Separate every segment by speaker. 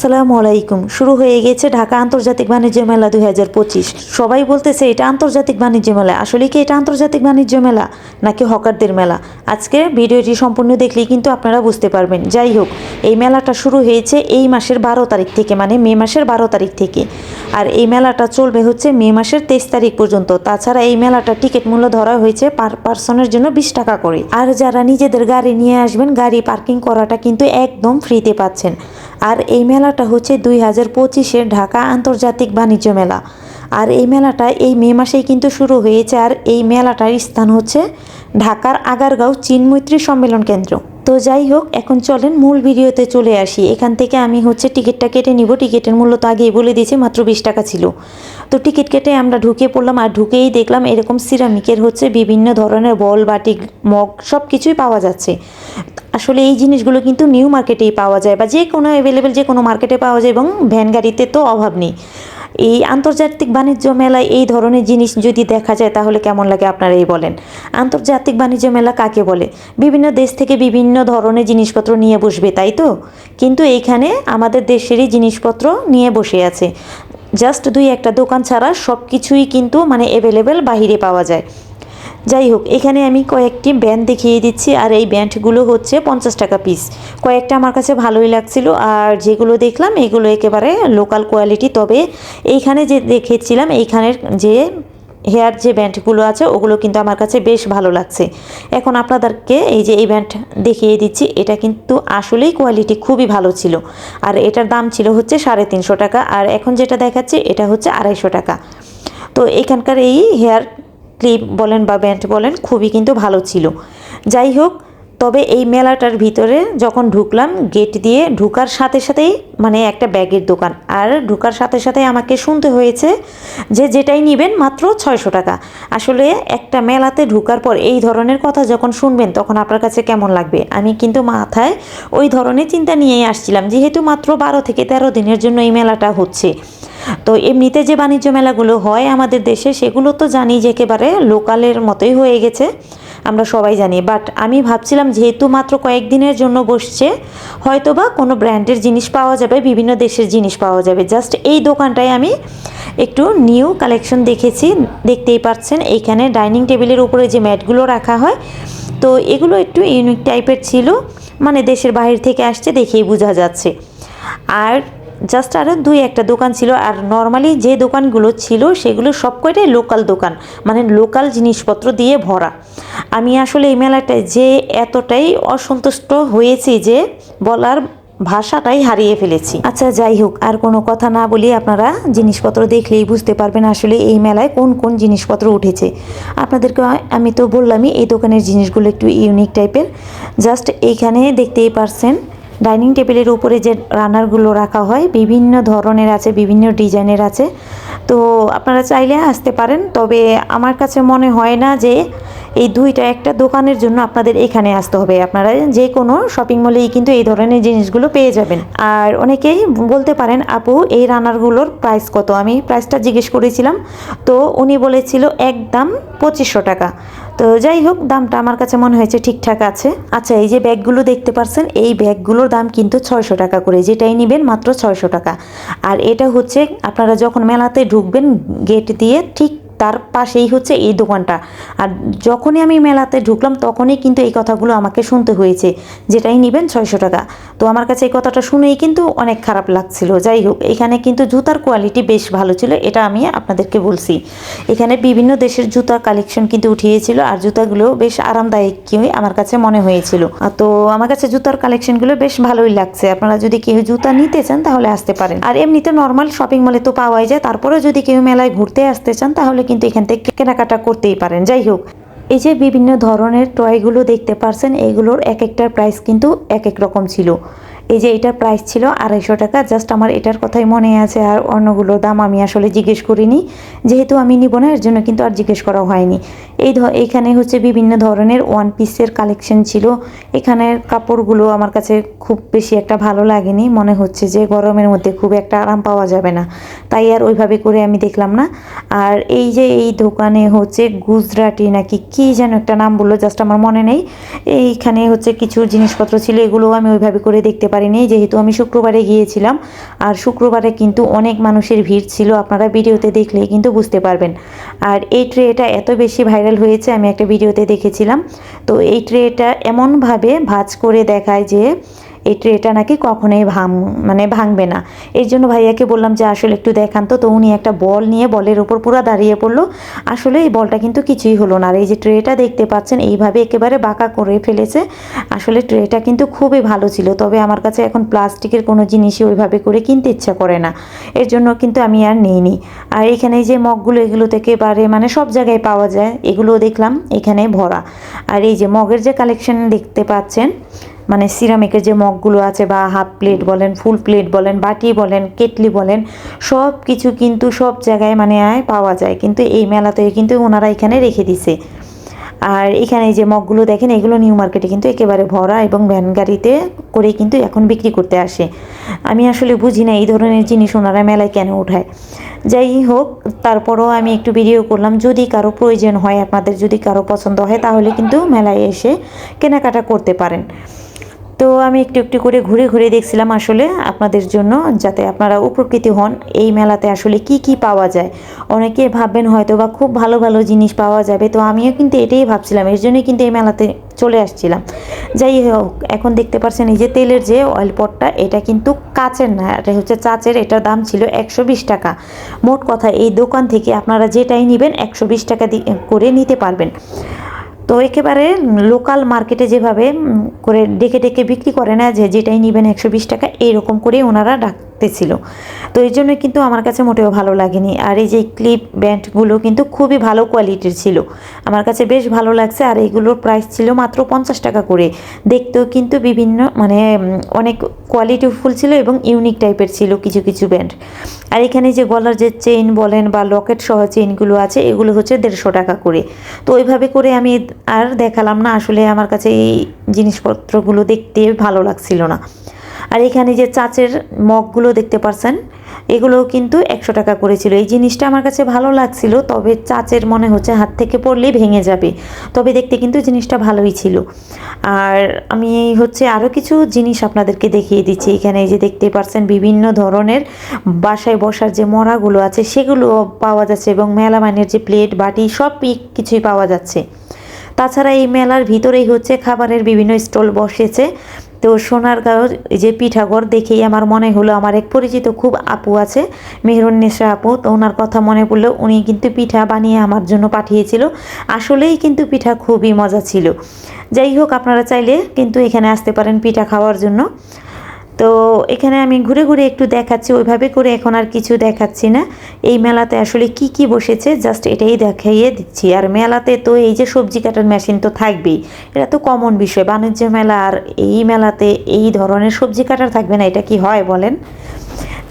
Speaker 1: আসসালামু আলাইকুম। শুরু হয়ে গেছে ঢাকা আন্তর্জাতিক বাণিজ্য মেলা দুই হাজার পঁচিশ। সবাই বলতেছে, এটা আন্তর্জাতিক বাণিজ্য মেলা। আসলে কি এটা আন্তর্জাতিক বাণিজ্য মেলা, নাকি হকারদের মেলা? আজকে ভিডিওটি সম্পূর্ণ দেখলেই কিন্তু আপনারা বুঝতে পারবেন। যাই হোক, এই মেলাটা শুরু হয়েছে এই মাসের বারো তারিখ থেকে মানে মে মাসের বারো তারিখ থেকে। আর এই মেলাটা চলবে হচ্ছে মে মাসের তেইশ তারিখ পর্যন্ত। তাছাড়া এই মেলাটা টিকিট মূল্য ধরা হয়েছে পার পার্সনের জন্য বিশ টাকা করে। আর যারা নিজেদের গাড়ি নিয়ে আসবেন, গাড়ি পার্কিং করাটা কিন্তু একদম ফ্রিতে পাচ্ছেন। আর এই মেলাটা হচ্ছে দুই হাজার পঁচিশের ঢাকা আন্তর্জাতিক বাণিজ্য মেলা। আর এই মেলাটা এই মে মাসেই কিন্তু শুরু হয়েছে আর এই মেলাটার স্থান হচ্ছে ঢাকার আগারগাঁও চীনমৈত্রী সম্মেলন কেন্দ্র। তো যাই হোক, এখন চলেন মূল ভিডিওতে চলে আসি। এখান থেকে আমি হচ্ছে টিকিটটা কেটে নিব। টিকিটের মূল্য তো আগেই বলে দিয়েছি, মাত্র বিশ টাকা ছিল। তো টিকিট কেটে আমরা ঢুকে পড়লাম আর ঢুকেই দেখলাম এরকম সিরামিকের হচ্ছে বিভিন্ন ধরনের বল বাটি মগ সব কিছুই পাওয়া যাচ্ছে। আসলে এই জিনিসগুলো কিন্তু নিউ মার্কেটেই পাওয়া যায় বা যে কোনো অ্যাভেলেবেল যে কোনো মার্কেটে পাওয়া যায় এবং ভ্যান গাড়িতে তো অভাব নেই। এই আন্তর্জাতিক বাণিজ্য মেলায় এই ধরনের জিনিস যদি দেখা যায় তাহলে কেমন লাগে আপনারা এই বলেন? আন্তর্জাতিক বাণিজ্য মেলা কাকে বলে? বিভিন্ন দেশ থেকে বিভিন্ন ধরনের জিনিসপত্র নিয়ে বসবে, তাই তো? কিন্তু এইখানে আমাদের দেশেরই জিনিসপত্র নিয়ে বসে আছে। জাস্ট দুই একটা দোকান ছাড়া সব কিছুই কিন্তু মানে অ্যাভেলেবেল বাহিরে পাওয়া যায়। যাই হোক এখানে আমি কয়েকটি ব্যান্ড দেখিয়ে দিচ্ছি, আর এই ব্যান্ডগুলো হচ্ছে পঞ্চাশ টাকা পিস কয়েকটা আমার কাছে ভালোই লাগছিল, আর যেগুলো দেখলাম, এগুলো একেবারে লোকাল কোয়ালিটি তবে এইখানে যে দেখেছিলাম, এইখানের যে হেয়ার যে ব্যান্ডগুলো আছে, ওগুলো কিন্তু আমার কাছে বেশ ভালো লাগছে। এখন আপনাদেরকে এই যে এই ব্যান্ড দেখিয়ে দিচ্ছি, এটা কিন্তু আসলেই কোয়ালিটি খুবই ভালো ছিল। আর এটার দাম ছিল হচ্ছে সাড়ে তিনশো টাকা, আর এখন যেটা দেখাচ্ছে, এটা হচ্ছে আড়াইশো টাকা। তো এখানকার এই হেয়ার ক্লিপ বলেন বা ব্যান্ড বলেন, খুবই কিন্তু ভালো ছিল। যাই হোক, তবে এই মেলাটার ভিতরে যখন ঢুকলাম গেট দিয়ে ঢুকার সাথে সাথেই মানে একটা ব্যাগের দোকান। আর ঢুকার সাথে সাথে আমাকে শুনতে হয়েছে যে যেটাই নেবেন মাত্র ছয়শো টাকা। আসলে একটা মেলাতে ঢুকার পর এই ধরনের কথা যখন শুনবেন, তখন আপনার কাছে কেমন লাগবে? আমি কিন্তু মাথায় ওই ধরনের চিন্তা নিয়েই আসছিলাম, যেহেতু মাত্র বারো থেকে তেরো দিনের জন্য এই মেলাটা হচ্ছে। তো এমনিতে যে বাণিজ্য মেলাগুলো হয় আমাদের দেশে, সেগুলো তো জানি যে একেবারে লোকালের মতোই হয়ে গেছে, আমরা সবাই জানি। বাট আমি ভাবছিলাম যেহেতু মাত্র কয়েকদিনের জন্য বসছে, হয়তোবা কোনো ব্র্যান্ডের জিনিস পাওয়া যাবে, বিভিন্ন দেশের জিনিস পাওয়া যাবে। জাস্ট এই দোকানটায় আমি একটু নিউ কালেকশন দেখেছি, দেখতেই পাচ্ছেন। এইখানে ডাইনিং টেবিলের উপরে যে ম্যাটগুলো রাখা হয়, তো এগুলো একটু ইউনিক টাইপের ছিল মানে দেশের বাইরে থেকে আসছে দেখেই বোঝা যাচ্ছে। আর জাস্ট আরও দুই একটা দোকান ছিল, আর নর্মালি যে দোকানগুলো ছিল সেগুলো সব কয়টাই লোকাল দোকান মানে লোকাল জিনিসপত্র দিয়ে ভরা। আমি আসলে এই মেলাটায় যে এতটাই অসন্তুষ্ট হয়েছি যে বলার ভাষাটাই হারিয়ে ফেলেছি। আচ্ছা যাই হোক, আর কোনো কথা না বলি আপনারা জিনিসপত্র দেখলেই বুঝতে পারবেন আসলে এই মেলায় কোন কোন জিনিসপত্র উঠেছে। আপনাদেরকে আমি তো বললামই, এই দোকানের জিনিসগুলো একটু ইউনিক টাইপের জাস্ট এইখানে দেখতেই পারছেন ডাইনিং টেবিলের উপরে যে রানারগুলো রাখা হয়, বিভিন্ন ধরনের আছে, বিভিন্ন ডিজাইনের আছে। তো আপনারা চাইলে আসতে পারেন, তবে আমার কাছে মনে হয় না যে এই দুইটা একটা দোকানের জন্য আপনাদের এখানে আসতে হবে। আপনারা যে কোনো শপিং মলেই কিন্তু এই ধরনের জিনিসগুলো পেয়ে যাবেন। আর অনেকেই বলতে পারেন, আপু, এই রানারগুলোর প্রাইস কত? আমি প্রাইসটা জিজ্ঞেস করেছিলাম, তো উনি বলেছিল একদম পঁচিশশো টাকা। তো যাই হোক, দামটা আমার কাছে মনে হয়েছে ঠিকঠাক আছে। আচ্ছা এই যে ব্যাগগুলো দেখতে পাচ্ছেন এই ব্যাগগুলোর দাম কিন্তু ছয়শো টাকা করে, যেটাই নেবেন মাত্র ছয়শো টাকা। আর এটা হচ্ছে, আপনারা যখন মেলাতে ঢুকবেন গেট দিয়ে ঠিক তার পাশেই হচ্ছে এই দোকানটা। আর যখনই আমি মেলাতে ঢুকলাম, তখনই কিন্তু এই কথাগুলো আমাকে শুনতে হয়েছে, যেটাই নেবেন ছয়শো টাকা। তো আমার কাছে এই কথাটা শুনেই কিন্তু অনেক খারাপ লাগছিল। যাই হোক, এখানে কিন্তু জুতার কোয়ালিটি বেশ ভালো ছিল, এটা আমি আপনাদেরকে বলছি। এখানে বিভিন্ন দেশের জুতার কালেকশন কিন্তু উঠিয়েছিল, আর জুতাগুলো বেশ আরামদায়ক কি আমার কাছে মনে হয়েছিল। তো আমার কাছে জুতার কালেকশনগুলো বেশ ভালোই লাগছে। আপনারা যদি কেউ জুতা নিতে চান, তাহলে আসতে পারেন। আর এমনিতে নর্মাল শপিং মলে তো পাওয়াই যায়। তারপরে যদি কেউ মেলায় ঘুরতে আসতে চান, তাহলে কিন্তু এখান থেকে কেনাকাটা করতেই পারেন। যাই হোক, এই যে বিভিন্ন ধরনের টয়গুলো দেখতে পারছেন, এগুলোর এক একটার প্রাইস কিন্তু এক এক রকম ছিল। এই যে এটার প্রাইস ছিল আড়াইশো টাকা জাস্ট আমার এটার কথাই মনে আছে আর অন্যগুলোর দাম আমি আসলে জিজ্ঞেস করিনি। যেহেতু আমি নিব না, এর জন্য কিন্তু আর জিজ্ঞেস করা হয়নি। এই এখানে হচ্ছে বিভিন্ন ধরনের ওয়ান পিসের কালেকশন ছিল। এখানের কাপড়গুলো আমার কাছে খুব বেশি একটা ভালো লাগেনি। মনে হচ্ছে যে গরমের মধ্যে খুব একটা আরাম পাওয়া যাবে না। তাই আর ওইভাবে করে আমি দেখলাম না। আর এই যে এই দোকানে হচ্ছে গুজরাটি নাকি কি যেন একটা নাম বলল জাস্ট আমার মনে নেই। এইখানে হচ্ছে কিছু জিনিসপত্র ছিল এগুলো আমি ওইভাবে করে দেখতে পারি পারিনি, যেহেতু আমি শুক্রবারে গিয়েছিলাম। আর শুক্রবারে কিন্তু অনেক মানুষের ভিড় ছিল, আপনারা ভিডিওতে দেখলে কিন্তু বুঝতে পারবেন। আর এই ট্রেটা এত বেশি ভাইরাল হয়েছে, আমি একটা ভিডিওতে দেখেছিলাম। তো এই ট্রেটা এমনভাবে ভাজ করে দেখায় যে এই ট্রেটা নাকি কখনোই ভাঙ মানে ভাঙবে না। এর জন্য ভাইয়াকে বললাম যে, আসলে একটু দেখান তো। তো উনি একটা বল নিয়ে বলের ওপর পুরো দাঁড়িয়ে পড়ল। আসলে এই বলটা কিন্তু কিছুই হলো না। আর এই যে ট্রেটা দেখতে পাচ্ছেন, এইভাবে একেবারে বাঁকা করে ফেলেছে। আসলে ট্রেটা কিন্তু খুবই ভালো ছিল। তবে আমার কাছে এখন প্লাস্টিকের কোনো জিনিসই ওইভাবে করে কিনতে ইচ্ছা করে না। এর জন্য কিন্তু আমি আর নিইনি। আর এখানে যে মগগুলো, এগুলো থেকে বারে মানে সব জায়গায় পাওয়া যায়। এগুলো দেখলাম, এখানে ভরা। আর এই যে মগের যে কালেকশন দেখতে পাচ্ছেন মানে সিরামিকের যে মগগুলো আছে বা হাফ প্লেট বলেন ফুল প্লেট বলেন, বাটি বলেন, কেটলি বলেন, সব কিছু কিন্তু সব জায়গায় মানে পাওয়া যায়। কিন্তু এই মেলাতে কিন্তু ওনারা এখানে রেখে দিছে। আর এখানে যে মগগুলো দেখেন, এগুলো নিউ মার্কেটে কিন্তু একেবারে ভরা এবং ভ্যান গাড়িতে করে কিন্তু এখন বিক্রি করতে আসে। আমি আসলে বুঝি না এই ধরনের জিনিস ওনারা মেলায় কেন উঠায়। যাই হোক, তারপরও আমি একটু ভিডিও করলাম, যদি কারও প্রয়োজন হয়, আপনাদের যদি কারও পছন্দ হয়, তাহলে কিন্তু মেলায় এসে কেনাকাটা করতে পারেন। তো আমি একটু একটু করে ঘুরে ঘুরে দেখছিলাম আসলে আপনাদের জন্য, যাতে আপনারা উপকৃত হন এই মেলাতে আসলে কি কি পাওয়া যায়। অনেকে ভাববেন হয়তো বা খুব ভালো ভালো জিনিস পাওয়া যাবে, তো আমিও কিন্তু এটাই ভাবছিলাম, এর জন্যই কিন্তু এই মেলাতে চলে আসছিলাম। যাই হোক, এখন দেখতে পাচ্ছেন এই যে তেলের যে অয়েল পটটা এটা কিন্তু কাচের না, এটা হচ্ছে চাচের, এটার দাম ছিল একশো বিশ টাকা। মোট কথা এই দোকান থেকে আপনারা যেটাই নেবেন একশো বিশ টাকা করে নিতে পারবেন। তো একেবারে লোকাল মার্কেটে যেভাবে করে ডেকে ডেকে বিক্রি করে না যে যেটাই নেবেন একশো বিশ টাকা, এইরকম করেই ওনারা ডাকতেছিল তো এই জন্য কিন্তু আমার কাছে মোটেও ভালো লাগেনি। আর এই যে ক্লিপ ব্যান্ডগুলো কিন্তু খুবই ভালো কোয়ালিটির ছিল। আমার কাছে বেশ ভালো লাগছে। আর এগুলোর প্রাইস ছিল মাত্র পঞ্চাশ টাকা করে। দেখতেও কিন্তু বিভিন্ন মানে অনেক কোয়ালিটিফুল ছিল এবং ইউনিক টাইপের ছিল কিছু কিছু ব্যান্ড আর এখানে যে গলার যে চেইন বলেন বা লকেট সহ চেইনগুলো আছে, এগুলো হচ্ছে দেড়শো টাকা করে। তো ওইভাবে করে আমি আর দেখালাম না। আসলে আমার কাছে এই জিনিসপত্রগুলো দেখতে ভালো লাগছিল না। আর এখানে যে চাচের মগগুলো দেখতে পারছেন, এগুলোও কিন্তু একশো টাকা করেছিল। এই জিনিসটা আমার কাছে ভালো লাগছিল, তবে চাচের মনে হচ্ছে হাত থেকে পড়লেই ভেঙে যাবে। তবে দেখতে কিন্তু জিনিসটা ভালোই ছিল। আর আমি হচ্ছে আরও কিছু জিনিস আপনাদেরকে দেখিয়ে দিচ্ছি। এখানে এই যে দেখতে পারছেন বিভিন্ন ধরনের বাসায় বসার যে মরাগুলো আছে, সেগুলো পাওয়া যাচ্ছে এবং মেলামাইনের যে প্লেট, বাটি সব কিছুই পাওয়া যাচ্ছে। তাছাড়া এই মেলার ভিতরেই হচ্ছে খাবারের বিভিন্ন স্টল বসেছে। তো সোনারগাঁও যে পিঠাঘর দেখেই আমার মনে হলো, আমার এক পরিচিত খুব আপু আছে মেহরুন্নেশা আপু। তো ওনার কথা মনে পড়ল, উনি কিন্তু পিঠা বানিয়ে আমার জন্য পাঠিয়েছিল। আসলেই কিন্তু পিঠা খুবই মজা ছিল। যাই হোক, আপনারা চাইলে কিন্তু এখানে আসতে পারেন পিঠা খাওয়ার জন্য। তো এখানে আমি ঘুরে ঘুরে একটু দেখাচ্ছি, ওইভাবে করে এখন আর কিছু দেখাচ্ছি না। এই মেলাতে আসলে কি কি বসেছে, জাস্ট এটাই দেখাইয়ে দিচ্ছি। আর মেলাতে তো এই যে সবজি কাটার মেশিন তো থাকবেই, এটা তো কমন বিষয়। বাণিজ্য মেলা আর এই মেলাতে এই ধরনের সবজি কাটার থাকবে না, এটা কি হয় বলেন?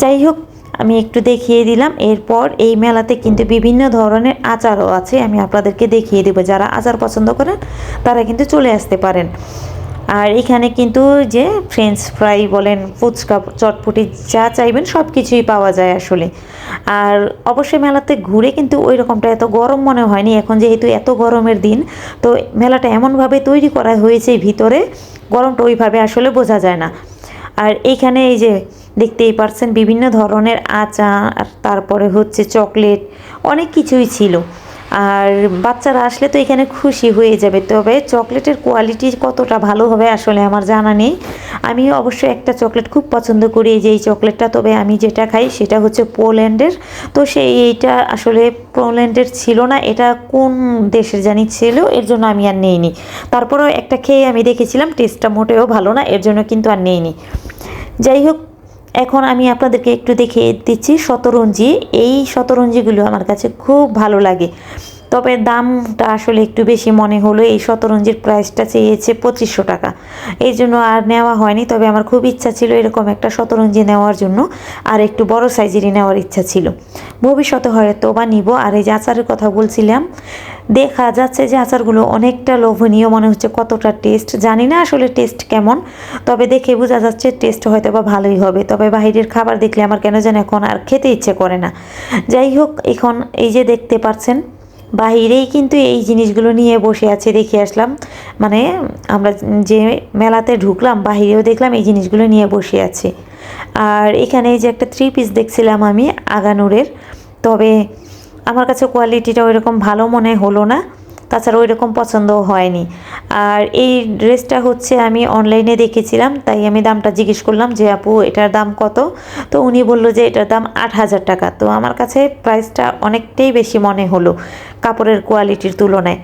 Speaker 1: যাই হোক, আমি একটু দেখিয়ে দিলাম। এরপর এই মেলাতে কিন্তু বিভিন্ন ধরনের আচারও আছে, আমি আপনাদেরকে দেখিয়ে দেবো। যারা আচার পছন্দ করেন, তারা কিন্তু চলে আসতে পারেন। আর এখানে কিন্তু যে ফ্রেঞ্চ ফ্রাই বলেন, ফুচকা, চটপটি যা চাইবেন সব কিছুই পাওয়া যায় আসলে। আর অবশ্যই মেলাতে ঘুরে কিন্তু ওই রকমটা এত গরম মনে হয়নি, এখন যেহেতু এত গরমের দিন, তো মেলাটা এমনভাবে তৈরি করা হয়েছে ভিতরে, গরমটা ওইভাবে আসলে বোঝা যায় না। আর এইখানে এই যে দেখতেই পারছেন বিভিন্ন ধরনের আচার, তারপরে হচ্ছে চকলেট, অনেক কিছুই ছিল। আর বাচ্চারা আসলে তো এখানে খুশি হয়ে যাবে। তবে চকলেটের কোয়ালিটি কতটা ভালো হবে আসলে আমার জানা নেই। আমি অবশ্যই একটা চকলেট খুব পছন্দ করি যে এই চকলেটটা। তবে আমি যেটা খাই সেটা হচ্ছে পোল্যান্ডের। তো সেই এইটা আসলে পোল্যান্ডের ছিল না, এটা কোন দেশের জানি ছিল, এর জন্য আমি আর নেইনি। তারপরেও একটা খেয়ে আমি দেখেছিলাম, টেস্টটা মোটেও ভালো না, এর জন্য কিন্তু আর নেইনি। যাই হোক এখন আমি আপনাদেরকে একটু দেখিয়ে দিচ্ছি শতরঞ্জি। এই শতরঞ্জিগুলো আমার কাছে খুব ভালো লাগে। তবে দামটা আসলে একটু বেশি মনে হলো। এই শতরঞ্জির প্রাইসটা চেয়েছে পঁচিশশো টাকা। এই জন্য আর নেওয়া হয়নি, তবে আমার খুব ইচ্ছা ছিল এরকম একটা শতরঞ্জি নেওয়ার জন্য, আর একটু বড় সাইজেরই নেওয়ার ইচ্ছা ছিল। ভবিষ্যতে হয়তো বা নিব। আর এই যে আচারের কথা বলছিলাম, দেখা যাচ্ছে যে আচারগুলো অনেকটা লোভনীয়, মনে হচ্ছে কতটা টেস্ট জানি না আসলে টেস্ট কেমন, তবে দেখে বোঝা যাচ্ছে টেস্ট হয়তো বা ভালোই হবে। তবে বাইরের খাবার দেখলে আমার কেন যেন এখন আর খেতে ইচ্ছে করে না। যাই হোক, এখন এই যে দেখতে পাচ্ছেন বাহিরেই কিন্তু এই জিনিসগুলো নিয়ে বসে আছে, দেখে আসলাম। মানে আমরা যে মেলাতে ঢুকলাম, বাহিরেও দেখলাম এই জিনিসগুলো নিয়ে বসে আছে। আর এখানে যে একটা থ্রি পিস দেখছিলাম আমি, আগানুরের। তবে আমার কাছে কোয়ালিটিটা ওইরকম ভালো মনে হলো না। তাছাড়া ওই রকম পছন্দও হয়নি। আর এই ড্রেসটা হচ্ছে আমি অনলাইনে দেখেছিলাম, তাই আমি দামটা জিজ্ঞেস করলাম যে, আপু, এটার দাম কত? তো উনি বলল যে, এটার দাম আট হাজার টাকা। তো আমার কাছে প্রাইসটা অনেকটাই বেশি মনে হলো কাপড়ের কোয়ালিটির তুলনায়।